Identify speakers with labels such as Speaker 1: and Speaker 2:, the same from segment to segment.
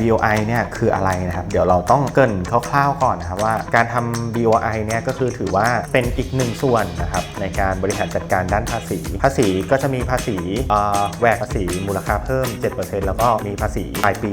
Speaker 1: BOI เนี่ยคืออะไรนะครับเดี๋ยวเราต้องเกินคร่าวๆก่อนนะครับว่าการทำ BOI เนี่ยก็คือถือว่าเป็นอีกหนึ่งส่วนนะครับในการบริหารจัดการด้านภาษี ภาษีก็จะมีภาษีแหวกภาษีมูลค่าเพิ่ม 7%แล้วก็มีภาษีรายปี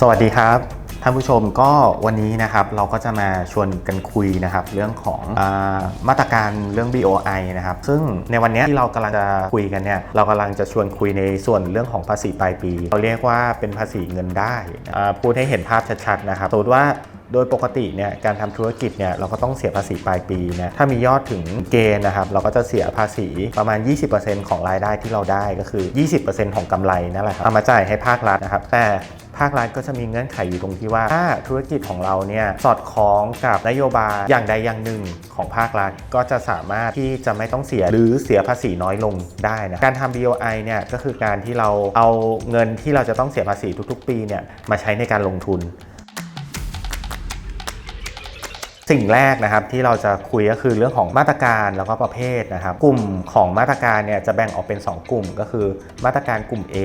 Speaker 1: สวัสดีครับ ท่านผู้ชมก็วันนี้นะครับเราก็จะมาชวนกันคุยนะครับเรื่องของอามาตรการเรื่อง BOI นะครับซึ่งในวันนี้ที่เรากำลังจะคุยกันเนี่ยเรากำลังจะชวนคุยในส่วนเรื่องของภาษีปลายปี เราเรียกว่าเป็นภาษีเงินได้อ่าพูดให้เห็นภาพชัดๆนะครับสมมติว่าโดยปกติเนี่ยการทำธุรกิจเนี่ยเราก็ต้องเสียภาษีปลายปีนะถ้ามียอดถึงเกณฑ์นะครับเราก็จะเสียภาษีประมาณ 20%ของรายได้ที่เราได้ก็คือ 20%ของกำไรนั่นแหละครับเอามาจ่ายให้ภาครัฐนะครับแต่ ภาครัฐก็จะมีเงื่อนไขอยู่ตรงที่ว่าถ้าธุรกิจของเราเนี่ยสอดคล้องกับนโยบายอย่างใดอย่างหนึ่งของภาครัฐก็จะสามารถที่จะไม่ต้องเสียหรือเสียภาษีน้อยลงได้นะการทำ BOI เนี่ยก็คือการที่เราเอาเงินที่เราจะต้องเสียภาษีทุก ๆ ปีเนี่ยมาใช้ในการลงทุน สิ่งแรกนะครับที่เราจะคุยก็คือเรื่องของมาตรการแล้วก็ประเภทนะครับ กลุ่มของมาตรการเนี่ยจะแบ่งออกเป็น 2 กลุ่ม ก็คือมาตรการกลุ่ม A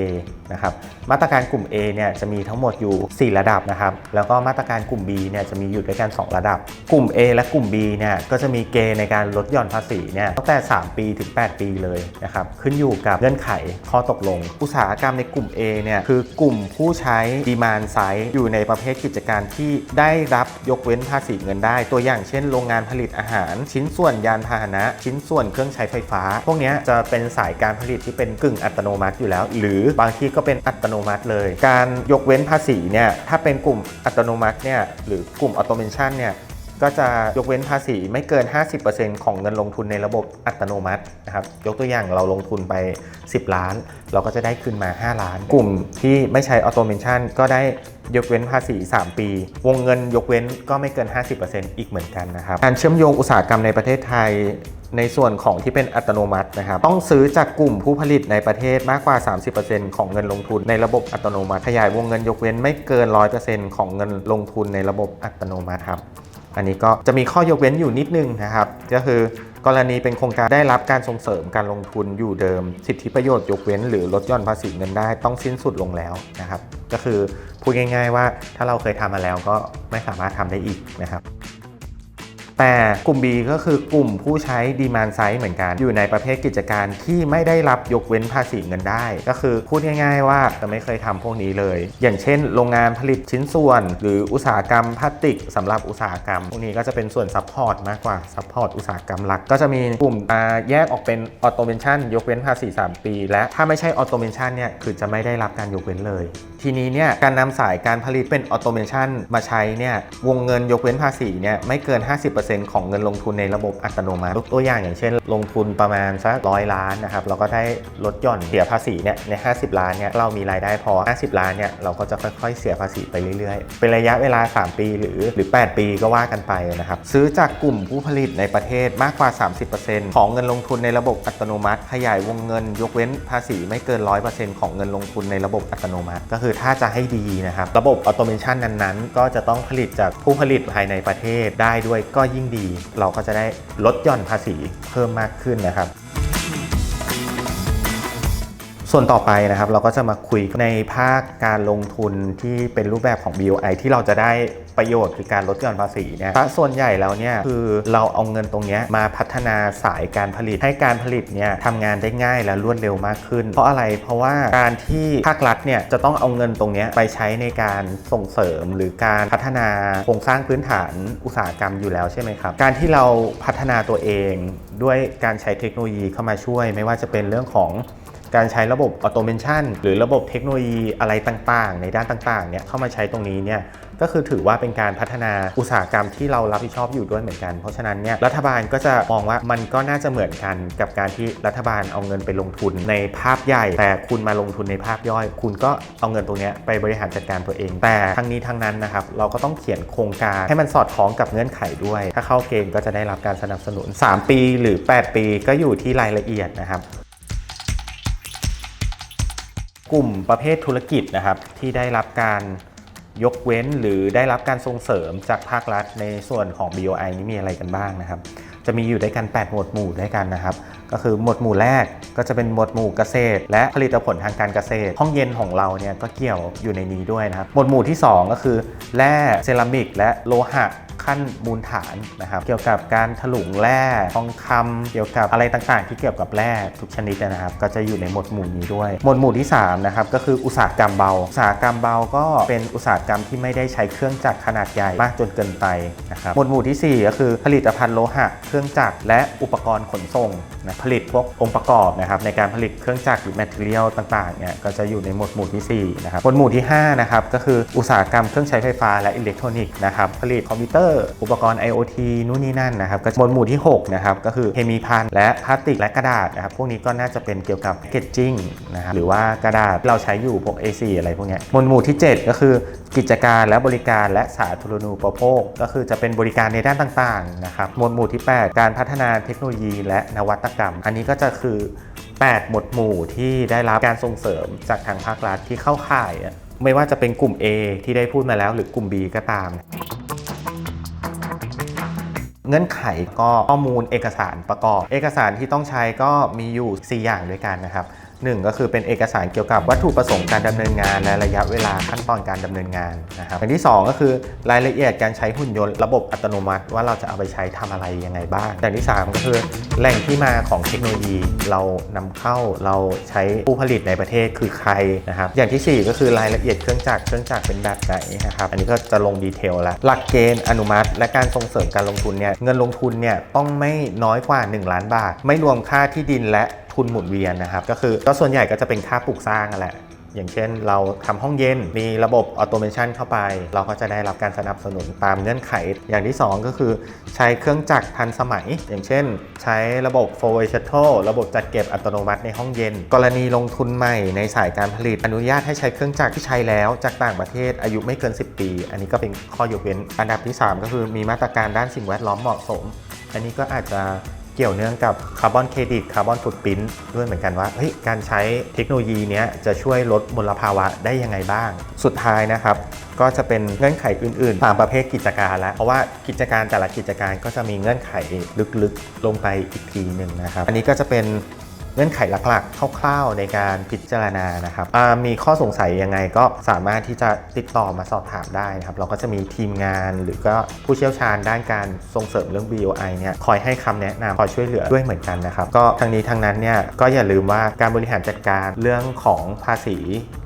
Speaker 1: นะครับมาตรการกลุ่ม A เนี่ยจะมีทั้งหมดอยู่ 4 ระดับนะครับแล้วก็มาตรการกลุ่ม B เนี่ยจะมีอยู่ด้วยกัน 2 ระดับ กลุ่ม A และกลุ่ม B เนี่ยก็จะมีเกณฑ์ในการลดหย่อนภาษีเนี่ยตั้งแต่ 3 ปีถึง 8 ปีเลยนะครับขึ้นอยู่กับเงื่อนไขข้อตกลง อุตสาหกรรมในกลุ่ม A เนี่ยคือกลุ่มผู้ใช้ดีมานไซด์อยู่ในประเภทกิจการที่ได้รับยกเว้นภาษีเงินได้ตัววอย่างเช่นโรงงานผลิตอาหาร ชิ้นส่วนยานพาหนะ ชิ้นส่วนเครื่องใช้ไฟฟ้า พวกนี้จะเป็นสายการผลิตที่เป็นกึ่งอัตโนมัติอยู่แล้ว หรือบางที่ก็เป็นอัตโนมัติเลย การยกเว้นภาษีเนี่ยถ้าเป็นกลุ่มอัตโนมัติเนี่ยหรือกลุ่มออโตเมชันเนี่ย ก็จะยกเว้นภาษีไม่เกิน 50%ของเงินลงทุนในระบบอัตโนมัตินะครับ ยกตัวอย่างเราลงทุนไป 10 ล้าน เราก็จะได้คืนมา 5 ล้าน กลุ่มที่ไม่ใช้ออโตเมชันก็ได้ยกเว้นภาษี 3 ปี วงเงินยกเว้นก็ไม่เกิน 50%อีกเหมือนกันนะครับ การเชื่อมโยงอุตสาหกรรมในประเทศไทยในส่วนของที่เป็นอัตโนมัตินะครับ ต้องซื้อจากกลุ่มผู้ผลิตในประเทศมากกว่า 30%ของเงินลงทุนในระบบอัตโนมัติ ขยายวงเงินยกเว้นไม่เกิน 100%ของเงินลงทุนในระบบอัตโนมัติครับ อันนี้ก็จะมีข้อยกเว้นอยู่นิดนึงนะครับ ก็คือกรณีเป็นโครงการได้รับการส่งเสริมการลงทุนอยู่เดิม สิทธิประโยชน์ยกเว้น หรือลดหย่อนภาษีเงินได้ต้องสิ้นสุดลงแล้วนะครับ ก็คือพูดง่าย ๆ ว่าถ้าเราเคยทำมาแล้วก็ไม่สามารถทำได้อีกนะครับ แต่กลุ่ม B ก็คือกลุ่มผู้ใช้ดีมานไซ e เหมือนกัน อยู่ในประเภทกิจการที่ไม่ได้รับยกเว้นภาษีเงินได้ ก็คือพูดง่ายๆว่าจะไม่เคยทำพวกนี้เลย อย่างเช่น โรงงานผลิตชิ้นส่วน หรืออุตสาหกรรมพลาสติกสำหรับอุตสาหกรรม พวกนี้ก็จะเป็นส่วนซัพพอร์ตมากกว่าซัพพอร์ตอุตสาหกรรมหลัก ก็จะมีกลุ่มอ่าแยกออกเป็นออโตเมชันยกเว้นภาษี3ปี และถ้าไม่ใช่ออโตเมชันเนี่ยคือจะไม่ได้รับการยกเว้นเลยทีนี้เนี่ยการนำสายการผลิตเป็นออโตเมชันมาใช้เนี่ยวงเงินยกเว้นภาษีเนี่ยไม่เกิน 50%ของเงินลงทุนในระบบอัตโนมัติยกตัวอย่างอย่างเช่น ลงทุนประมาณสักร้อยล้านนะครับเราก็ได้ลดหย่อนเสียภาษีเนี่ยใน 50 ล้านเนี่ยเรามีรายได้พอ 50 ล้านเนี่ยเราก็จะค่อยๆ เสียภาษีไปเรื่อยๆ เป็นระยะเวลา 3 ปีหรือหรือ 8 ปีก็ว่ากันไปนะครับซื้อจากกลุ่มผู้ผลิตในประเทศมากกว่า 30%ของเงินลงทุนในระบบอัตโนมัติ ขยายวงเงิน ยกเว้นภาษีไม่เกิน 100%ของเงินลงทุนในระบบอัตโนมัติก็คือือถ้าจะให้ดีนะครับ ระบบออโตเมชันนั้นๆ ก็จะต้องผลิตจากผู้ผลิตภายในประเทศได้ด้วยก็ยิ่งดี เราก็จะได้ลดหย่อนภาษีเพิ่มมากขึ้นนะครับ ส่วนต่อไปนะครับเราก็จะมาคุยในภาคการลงทุนที่เป็นรูปแบบของ BOI ที่เราจะได้ประโยชน์คือการลดหย่อนภาษีเนี่ยส่วนใหญ่แล้วเนี่ยคือเราเอาเงินตรงนี้มาพัฒนาสายการผลิตให้การผลิตเนี่ยทำงานได้ง่ายและรวดเร็วมากขึ้น เพราะอะไรเพราะว่าการที่ภาครัฐเนี่ยจะต้องเอาเงินตรงนี้ไปใช้ในการส่งเสริม หรือการพัฒนาโครงสร้างพื้นฐานอุตสาหกรรมอยู่แล้วใช่ไหมครับการที่เราพัฒนาตัวเองด้วยการใช้เทคโนโลยีเข้ามาช่วย ไม่ว่าจะเป็นเรื่องของ การใช้ระบบออโตเมชันหรือระบบเทคโนโลยีอะไรต่างๆ ในด้านต่างๆเนี่ยเข้ามาใช้ตรงนี้เนี่ยก็คือถือว่าเป็นการพัฒนาอุตสาหกรรมที่เรารับผิดชอบอยู่ด้วยเหมือนกัน เพราะฉะนั้นเนี่ยรัฐบาลก็จะมองว่ามันก็น่าจะเหมือนกันกับการที่รัฐบาลเอาเงินไปลงทุนในภาพใหญ่ แต่คุณมาลงทุนในภาพย่อย คุณก็เอาเงินตรงนี้ไปบริหารจัดการตัวเอง แต่ทั้งนี้ทั้งนั้นนะครับเราก็ต้องเขียนโครงการให้มันสอดคล้องกับเงื่อนไขด้วย ถ้าเข้าเกณฑ์ก็จะได้รับการสนับสนุน 3 ปีหรือ 8 ปีก็อยู่ที่รายละเอียดนะครับ กลุ่มประเภทธุรกิจนะครับที่ได้รับการยกเว้นหรือได้รับการส่งเสริมจากภาครัฐในส่วนของ BOI นี้มีอะไรกันบ้างนะครับ จะมีอยู่ด้วยกัน 8 หมวดหมู่ด้วยกันนะครับ ก็คือหมวดหมู่แรกก็จะเป็นหมวดหมู่เกษตร และผลิตผลทางการเกษตร ห้องเย็นของเราเนี่ยก็เกี่ยวอยู่ในนี้ด้วยนะครับ หมวดหมู่ที่ 2 ก็คือแร่เซรามิก และโลหะ ขั้นมูลฐานนะครับ เกี่ยวกับการถลุงแร่ทองคำเกี่ยวกับอะไรต่างๆ ที่เกี่ยวกับแร่ทุกชนิดนะครับ ก็จะอยู่ในหมวดหมู่นี้ด้วย หมวดหมู่ที่3นะครับก็คืออุตสาหกรรมเบา อุตสาหกรรมเบาก็เป็นอุตสาหกรรมที่ไม่ได้ใช้เครื่องจักรขนาดใหญ่มากจนเกินไปนะครับ หมวดหมู่ทีสี่4 ก็คือผลิตภัณฑ์โลหะ เครื่องจักรและอุปกรณ์ขนส่งนะผลิตพวกองค์ประกอบนะครับในการผลิตเครื่องจักรหรือแมทเทียลต่างๆเนี่ยก็จะอยู่ในหมวดหมู่ทีสี่4นะครับหมวดหมู่ที่5นะครับก็คืออุตสาหกรรมเครื่องใช้ไฟฟ้าและอิเล็กทรอนิกส์นะครับผลิตคอมพิวเตอร์อุปกรณ์ IoT นู่นนี่นั่นนะครับก็หมวดหมู่ที่6นะครับก็คือเคมีภัณฑ์และพลาสติกและกระดาษนะครับพวกนี้ก็น่าจะเป็นเกี่ยวกับแพคเกจจิ้งนะครับหรือว่ากระดาษเราใช้อยู่พวก A4 อะไรพวกนี้ยหมวดหมู่ที่ 7 ก็คือกิจการและบริการและสาธารณูปโภค ก็คือจะเป็นบริการในด้านต่างๆนะครับหมวดหมู่ที่ 8 การพัฒนาเทคโนโลยีและนวัตกรรม อันนี้ก็จะคือ 8 หมวดหมู่ที่ได้รับการส่งเสริมจากทางภาครัฐที่เข้าข่ายอะไม่ว่าจะเป็นกลุ่ม A ที่ได้พูดมาแล้วหรือกลุ่ม B ก็ตาม เงื่อนไขก็ข้อมูลเอกสารประกอบ เอกสารที่ต้องใช้ก็มีอยู่ 4 อย่างด้วยกันนะครับ หนึ่งก็คือเป็นเอกสารเกี่ยวกับวัตถุประสงค์การดำเนินงานและระยะเวลาขั้นตอนการดำเนินงานนะครับอย่างที่ 2 ก็คือรายละเอียดการใช้หุ่นยนต์ระบบอัตโนมัติ ว่าเราจะเอาไปใช้ทำอะไรยังไงบ้างอย่างที่ 3 ก็คือแหล่งที่มาของเทคโนโลยีเรานำเข้าเราใช้ผู้ผลิตในประเทศคือใครนะครับอย่างทีสี่ 4 ก็คือรายละเอียดเครื่องจักรเครื่องจักรเป็นแบบไหนนะครับอันนี้ก็จะลงดีเทลแล้วหลักเกณฑ์อนุมัติ และการส่งเสริมการลงทุนเนี่ยเงินลงทุนเนี่ยต้องไม่น้อยกว่า 1 ล้านบาท ไม่รวมค่าที่ดินและ ทุนหมุนเวียนนะครับ ก็คือก็ส่วนใหญ่ก็จะเป็นค่าปลูกสร้างนั่นแหละ อย่างเช่น เราทำห้องเย็นมีระบบออโตเมชันเข้าไป เราก็จะได้รับการสนับสนุนตามเงื่อนไข อย่างที่ 2 ก็คือใช้เครื่องจักรทันสมัย อย่างเช่น ใช้ระบบ f o r w a y shuttle ระบบจัดเก็บอัตโนมัติในห้องเย็น กรณีลงทุนใหม่ในสายการผลิตอนุญาตให้ใช้เครื่องจักรที่ใช้แล้วจากต่างประเทศอายุไม่เกิน 10 ปี อันนี้ก็เป็นข้อยกเว้นอันดับที่ 3 ก็คือมีมาตรการด้านสิ่งแวดล้อมเหมาะสม อันนี้ก็อาจจะ เกี่ยวเนื่องกับคาร์บอนเครดิตคาร์บอนฟุตพิ้นด้วยเหมือนกันว่าเฮ้ยการใช้เทคโนโลยีนี้จะช่วยลดมลภาวะได้ยังไงบ้าง สุดท้ายนะครับ ก็จะเป็นเงื่อนไขอื่นๆตามประเภทกิจการแล้วเพราะว่ากิจการแต่ละกิจการก็จะมีเงื่อนไขลึกๆลงไปอีกทีหนึ่งนะครับ อันนี้ก็จะเป็น เงื่อนไขหลักๆ คร่าวๆ ในการพิจารณานะครับมีข้อสงสัยยังไงก็สามารถที่จะติดต่อมาสอบถามได้นะครับ เราก็จะมีทีมงานหรือก็ผู้เชี่ยวชาญด้านการส่งเสริมเรื่อง BOI เนี่ยคอยให้คำแนะนำคอยช่วยเหลือด้วยเหมือนกันนะครับ ก็ทั้งนี้ทั้งนั้นเนี่ยก็อย่าลืมว่าการบริหารจัดการเรื่องของภาษี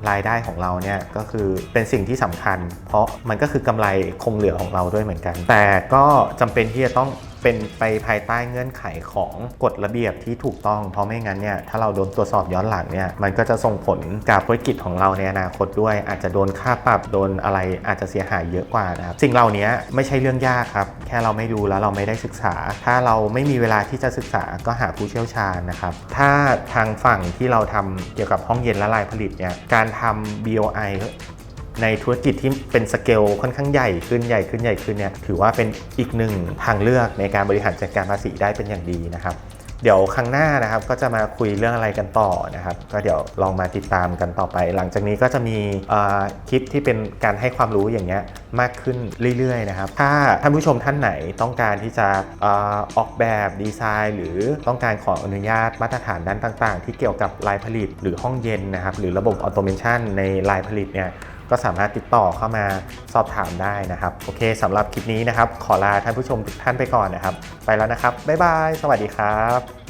Speaker 1: รายได้ของเราเนี่ยก็คือเป็นสิ่งที่สำคัญ เพราะมันก็คือกำไรคงเหลือของเราด้วยเหมือนกัน แต่ก็จำเป็นที่จะต้อง เป็นไปภายใต้เงื่อนไขของกฎระเบียบที่ถูกต้อง เพราะไม่งั้นเนี่ยถ้าเราโดนตรวจสอบย้อนหลังเนี่ยมันก็จะส่งผลกับธุรกิจของเราในอนาคตด้วย อาจจะโดนค่าปรับโดนอะไรอาจจะเสียหายเยอะกว่านะครับสิ่งเหล่านี้ไม่ใช่เรื่องยากครับ แค่เราไม่รู้แล้วเราไม่ได้ศึกษา ถ้าเราไม่มีเวลาที่จะศึกษาก็หาผู้เชี่ยวชาญนะครับถ้าทางฝั่งที่เราทำเกี่ยวกับห้องเย็นและลายผลิตเนี่ยการทำ BOI ในธุรกิจที่เป็นสเกลค่อนข้างใหญ่ขึ้นใหญ่ขึ้นใหญ่ขึ้นเนี่ยถือว่าเป็นอีกหนึ่งทางเลือกในการบริหารจัดการภาษีได้เป็นอย่างดีนะครับ เดี๋ยวครั้งหน้านะครับก็จะมาคุยเรื่องอะไรกันต่อนะครับ ก็เดี๋ยวลองมาติดตามกันต่อไป หลังจากนี้ก็จะมีคลิปที่เป็นการให้ความรู้อย่างเงี้ยมากขึ้นเรื่อยๆนะครับ ถ้าท่านผู้ชมท่านไหนต้องการที่จะออออกแบบดีไซน์ หรือต้องการขออนุญาตมาตรฐานด้านต่าง ๆ ที่เกี่ยวกับลายผลิตหรือห้องเย็นนะครับหรือระบบออโตเมชันในลายผลิตเนี่ย ก็สามารถติดต่อเข้ามาสอบถามได้นะครับ โอเคสำหรับคลิปนี้นะครับ ขอลาท่านผู้ชมทุกท่านไปก่อนนะครับ ไปแล้วนะครับ บ๊ายบาย สวัสดีครับ